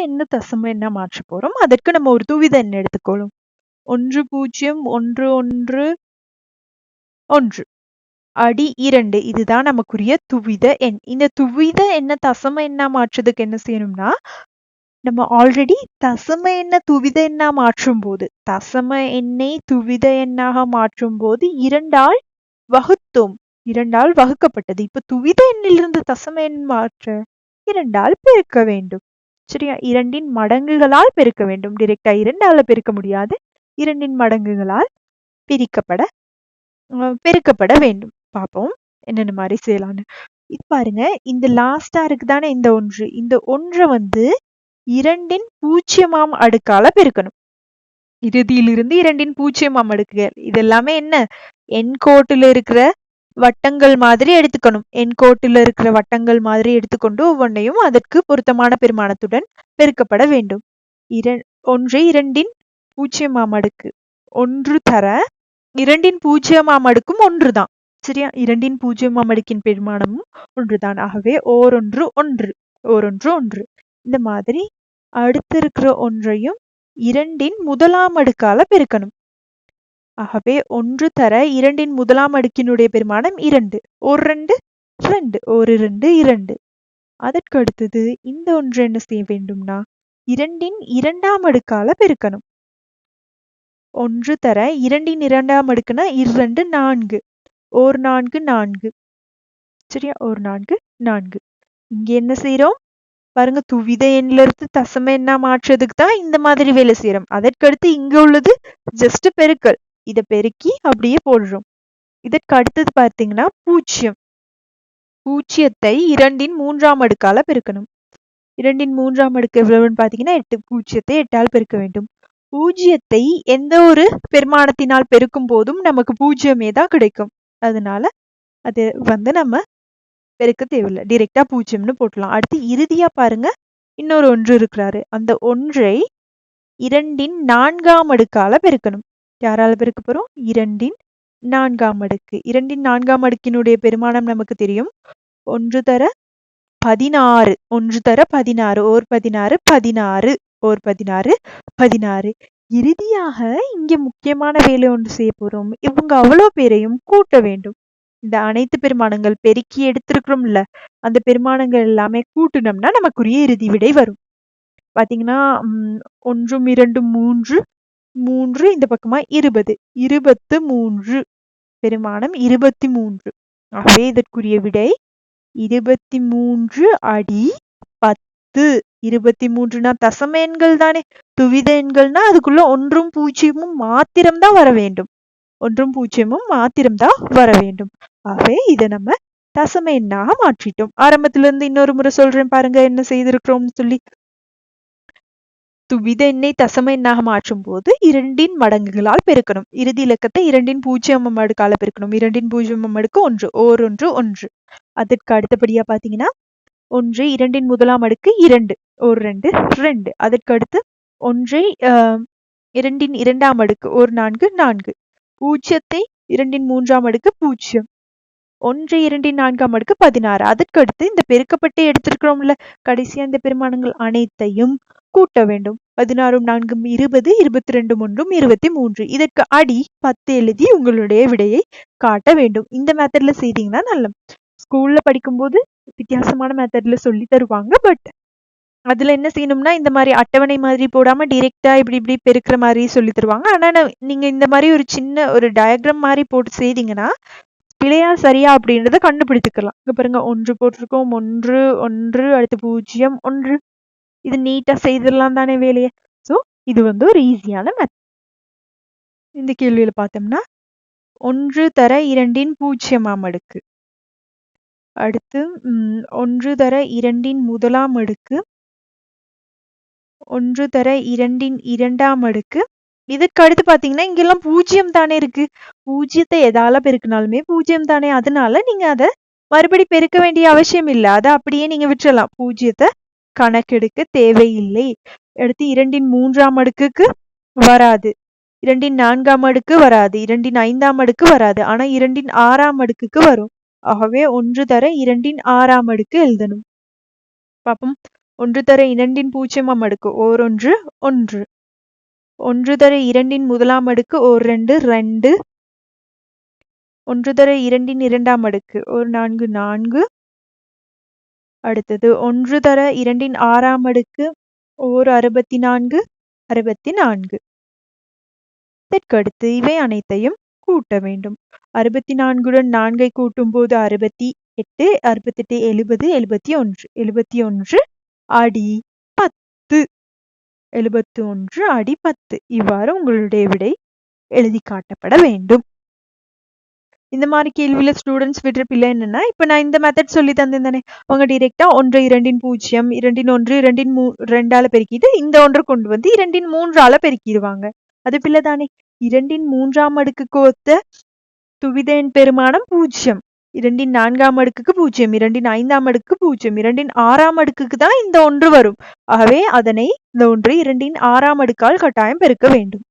என்ன தசம என்ன மாற்ற போறோம். அதற்கு நம்ம ஒரு துவித எண் எடுத்துக்கொள்ளும். ஒன்று பூஜ்ஜியம் ஒன்று ஒன்று ஒன்று. அடி இரண்டு. இதுதான் நமக்குரிய துவித எண். இந்த துவித எண்ண தசம எண்ணா மாற்றுறதுக்கு என்ன செய்யணும்னா நம்ம ஆல்ரெடி தசம எண்ண துவித எண்ணா மாற்றும் போது தசம எண்ணை துவித எண்ணாக மாற்றும் போது இரண்டால் வகுத்தோம். இரண்டால் வகுக்கப்பட்டது. இப்ப துவித எண்ணிலிருந்து தசம எண் மாற்ற இரண்டால் பெருக்க வேண்டும். சரியா? இரண்டின் மடங்குகளால் பெருக்க வேண்டும். டிரெக்டா இரண்டால பெருக்க முடியாது. இரண்டின் மடங்குகளால் பிரிக்கப்பட பெருக்கப்பட வேண்டும். பார்ப்போம். என்னென்ன மாதிரி செய்யலான்னு இது பாருங்க. இந்த லாஸ்டா இருக்கு தானே இந்த ஒன்று. இந்த ஒன்றை வந்து இரண்டின் பூஜ்ஜியமாம் அடுக்கால பெருக்கணும். இறுதியிலிருந்து இரண்டின் பூஜ்ஜியமாம் அடுக்குகள் இது எல்லாமே என்ன? என் கோட்டில் இருக்கிற வட்டங்கள் மாதிரி எடுத்துக்கணும். என் கோட்டில் இருக்கிற வட்டங்கள் மாதிரி எடுத்துக்கொண்டு ஒவ்வொன்றையும் அதற்கு பொருத்தமான பெருமானத்துடன் பெருக்கப்பட வேண்டும். இர ஒன்று இரண்டின் பூஜ்ஜியமாம் அடுக்கு. ஒன்று தர இரண்டின் பூஜ்ஜியமாம் அடுக்கும் ஒன்றுதான் சரியா? இரண்டின் பூஜ்ஜியமாம் அடுக்கின் பெருமானமும் ஒன்றுதான் ஆகவே ஓரொன்று ஒன்று ஓரொன்று ஒன்று. இந்த மாதிரி அடுத்து இருக்கிற ஒன்றையும் இரண்டின் முதலாம் அடுக்கால பெருக்கணும். ஆகவே ஒன்று தர இரண்டின் முதலாம் அடுக்கினுடைய பெருமானம் இரண்டு. ஒரு ரெண்டு ரெண்டு ஒரு இரண்டு இரண்டு. அதற்கு அடுத்தது இந்த ஒன்று என்ன செய்ய வேண்டும்னா இரண்டின் இரண்டாம் அடுக்கால பெருக்கணும். ஒன்று தர இரண்டின் இரண்டாம் அடுக்குனா இரண்டு நான்கு. ஓர் நான்கு நான்கு. சரியா? ஒரு நான்கு நான்கு. இங்க என்ன செய்யறோம் பாருங்க துவித எண்ல இருந்து தசம எண்ணா மாற்றுறதுக்கு தான் இந்த மாதிரி வேலை செய்யறோம் அதற்கடுத்து இங்க உள்ளது ஜஸ்ட் பெருக்கல். இதை பெருக்கி அப்படியே போடுறோம். இதற்கு அடுத்தது பார்த்தீங்கன்னா பூஜ்ஜியம் பூஜ்ஜியத்தை இரண்டின் மூன்றாம் அடுக்கால பெருக்கணும். இரண்டின் மூன்றாம் அடுக்கு எவ்வளவுன்னு பார்த்தீங்கன்னா எட்டு. பூஜ்ஜியத்தை எட்டால் பெருக்க வேண்டும். பூஜ்ஜியத்தை எந்த ஒரு பெருமானத்தினால் பெருக்கும் போதும் நமக்கு பூஜ்ஜியமே தான் கிடைக்கும். அதனால அது வந்து நம்ம பெருக்க தேவையில்லை. டிரெக்டா பூஜ்ஜியம்னு போட்டலாம் அடுத்து இறுதியா பாருங்க. இன்னொரு ஒன்று இருக்கிறாரு. அந்த ஒன்றை இரண்டின் நான்காம் அடுக்கால பெருக்கணும். யாரால் பெருக்க போகிறோம் இரண்டின் நான்காம் அடுக்கு. இரண்டின் நான்காம் அடுக்கினுடைய பெருமானம் நமக்கு தெரியும். ஒன்று தர பதினாறு. ஒன்று தர பதினாறு. ஓர் பதினாறு பதினாறு. ஓர் பதினாறு பதினாறு. இறுதியாக இங்கே முக்கியமான வேலை ஒன்று செய்ய போறோம். இவங்க அவ்வளோ பேரையும் கூட்ட வேண்டும். இந்த அனைத்து பெருமானங்கள் பெருக்கி எடுத்திருக்கிறோம்ல அந்த பெருமானங்கள் எல்லாமே கூட்டினோம்னா நமக்குரிய இறுதி விடை வரும். பாத்தீங்கன்னா ஒன்றும் இரண்டும் மூன்று மூன்று இந்த பக்கமா இருபது. இருபத்து மூன்று. பெருமானம் இருபத்தி மூன்று. ஆகவே இதற்குரிய விடை இருபத்தி மூன்று அடி பத்து. இருபத்தி மூன்றுனா தசம எண்கள் தானே. துவித எண்கள்னா அதுக்குள்ள ஒன்றும் பூஜ்ஜியமும் மாத்திரம்தான் வர வேண்டும். ஒன்றும் பூஜ்ஜியமும் மாத்திரம்தான் வர வேண்டும். ஆகவே இதை நம்ம தசம எண்ணாக மாற்றிட்டோம். ஆரம்பத்துல இருந்து இன்னொரு முறை சொல்றேன் பாருங்க என்ன செய்திருக்கிறோம்னு சொல்லி. துவித எண்ணெய் தசம எண்ணாக மாற்றும் போது இரண்டின் மடங்குகளால் பெருக்கணும். இறுதி இலக்கத்தை இரண்டின் பூஜ்ஜியம் அடுக்கால பெருக்கணும். இரண்டின் பூஜ்ஜியம் அடுக்கு ஒன்று ஓர் ஒன்று. ஒன்று அதற்கு அடுத்தபடியா பாத்தீங்கன்னா ஒன்று இரண்டின் முதலாம் அடுக்கு இரண்டு ஒரு ரெண்டு ரெண்டு. அதற்கு அடுத்து ஒன்றை இரண்டின் இரண்டாம் அடுக்கு ஒரு நான்கு நான்கு. பூஜ்ஜியத்தை இரண்டின் மூன்றாம் அடுக்கு பூஜ்ஜியம். ஒன்று இரண்டின் நான்காம் அடுக்கு பதினாறு. அதற்கு அடுத்து இந்த பெருக்கப்பட்டு எடுத்திருக்கிறோம்ல கடைசியா இந்த பெருமானங்கள் அனைத்தையும் கூட்ட வேண்டும். பதினாறும் நான்கும் இருபது இருபத்தி ரெண்டும் ஒன்றும் இருபத்தி மூன்று இதற்கு அடி பத்து எழுதி உங்களுடைய விடையை காட்ட வேண்டும். இந்த மெத்தட்ல செய்தீங்கன்னா நல்ல. ஸ்கூல்ல படிக்கும்போது வித்தியாசமான மெத்தட்ல சொல்லி தருவாங்க பட் அதுல என்ன செய்யணும்னா இந்த மாதிரி அட்டவணை மாதிரி போடாம டிரெக்டா இப்படி இப்படி பெருக்கிற மாதிரி சொல்லி தருவாங்க. ஆனா நீங்க இந்த மாதிரி ஒரு சின்ன ஒரு டயக்ராம் மாதிரி போட்டு செய்தீங்கன்னா பிழையா சரியா அப்படின்றத கண்டுபிடித்துக்கலாம் இங்க பாருங்க ஒன்று போட்டிருக்கோம் ஒன்று ஒன்று அடுத்து பூஜ்ஜியம் ஒன்று. இது நீட்டாக செய்திடலாம் தானே வேலையை. ஸோ இது வந்து ஒரு ஈஸியான மெத் இந்த கேள்வியில் பார்த்தோம்னா ஒன்று தர இரண்டின் பூஜ்ஜியமாம் அடுக்கு. அடுத்து ஒன்று தர இரண்டின் முதலாம் அடுக்கு. ஒன்று தர இரண்டின் இரண்டாம் அடுக்கு. இதற்கு அடுத்து பார்த்தீங்கன்னா இங்கெல்லாம் பூஜ்ஜியம் தானே இருக்கு. பூஜ்ஜியத்தை எதால பெருக்கினாலுமே பூஜ்ஜியம் தானே. அதனால நீங்க அதை மறுபடி பெருக்க வேண்டிய அவசியம் இல்லை. அதை அப்படியே நீங்க விட்டுறலாம். பூஜ்ஜியத்தை கணக்கெடுக்க தேவையில்லை. அடுத்து இரண்டின் மூன்றாம் அடுக்குக்கு வராது. இரண்டின் நான்காம் அடுக்கு வராது. இரண்டின் ஐந்தாம் அடுக்கு வராது. ஆனா இரண்டின் ஆறாம் அடுக்குக்கு வரும். ஆகவே ஒன்று தர இரண்டின் ஆறாம் அடுக்கு எழுதணும். பாப்போம். ஒன்று தர இரண்டின் பூஜ்ஜியமாம் அடுக்கு. ஓரொன்று ஒன்று. ஒன்று தர இரண்டின் முதலாம் அடுக்கு. ஓர் ரெண்டு ரெண்டு. ஒன்று தர இரண்டின் இரண்டாம் அடுக்கு. ஓர் நான்கு நான்கு. அடுத்தது ஒன்று தர இரண்டின் ஆறாம் அடுக்கு ஓர் அறுபத்தி நான்கு அறுபத்தி நான்கு இதற்கடுத்து இவை அனைத்தையும் கூட்ட வேண்டும். அறுபத்தி நான்குடன் நான்கை கூட்டும் போது அறுபத்தி எட்டு அறுபத்தெட்டு எழுபது எழுபத்தி ஒன்று. எழுபத்தி ஒன்று அடி பத்து. எழுபத்தி ஒன்று அடி பத்து. இவ்வாறு உங்களுடைய விடை எழுதி காட்டப்பட வேண்டும். இந்த மாதிரி கேள்வியில ஸ்டூடெண்ட்ஸ் விடுற பிள்ளை என்னன்னா இப்போ நான் இந்த மெத்தட் சொல்லி தந்திருந்தேனே அவங்க டிரெக்டா ஒன்று இரண்டின் பூஜ்ஜியம் இரண்டின் ஒன்று இரண்டின் மூ ரெண்டால பெருக்கிட்டு இந்த ஒன்று கொண்டு வந்து இரண்டின் மூன்றால பெருக்கிடுவாங்க. அது பிள்ளை தானே? இரண்டின் மூன்றாம் அடுக்குக்கு ஒத்த துவித பெருமானம் பூஜ்ஜியம் இரண்டின் நான்காம் அடுக்குக்கு பூஜ்ஜியம் இரண்டின் ஐந்தாம் அடுக்கு பூஜ்ஜியம் இரண்டின் ஆறாம் அடுக்குக்கு தான் இந்த ஒன்று வரும். ஆகவே அதனை இந்த ஒன்று இரண்டின் ஆறாம் அடுக்கால் கட்டாயம் பெருக்க வேண்டும்.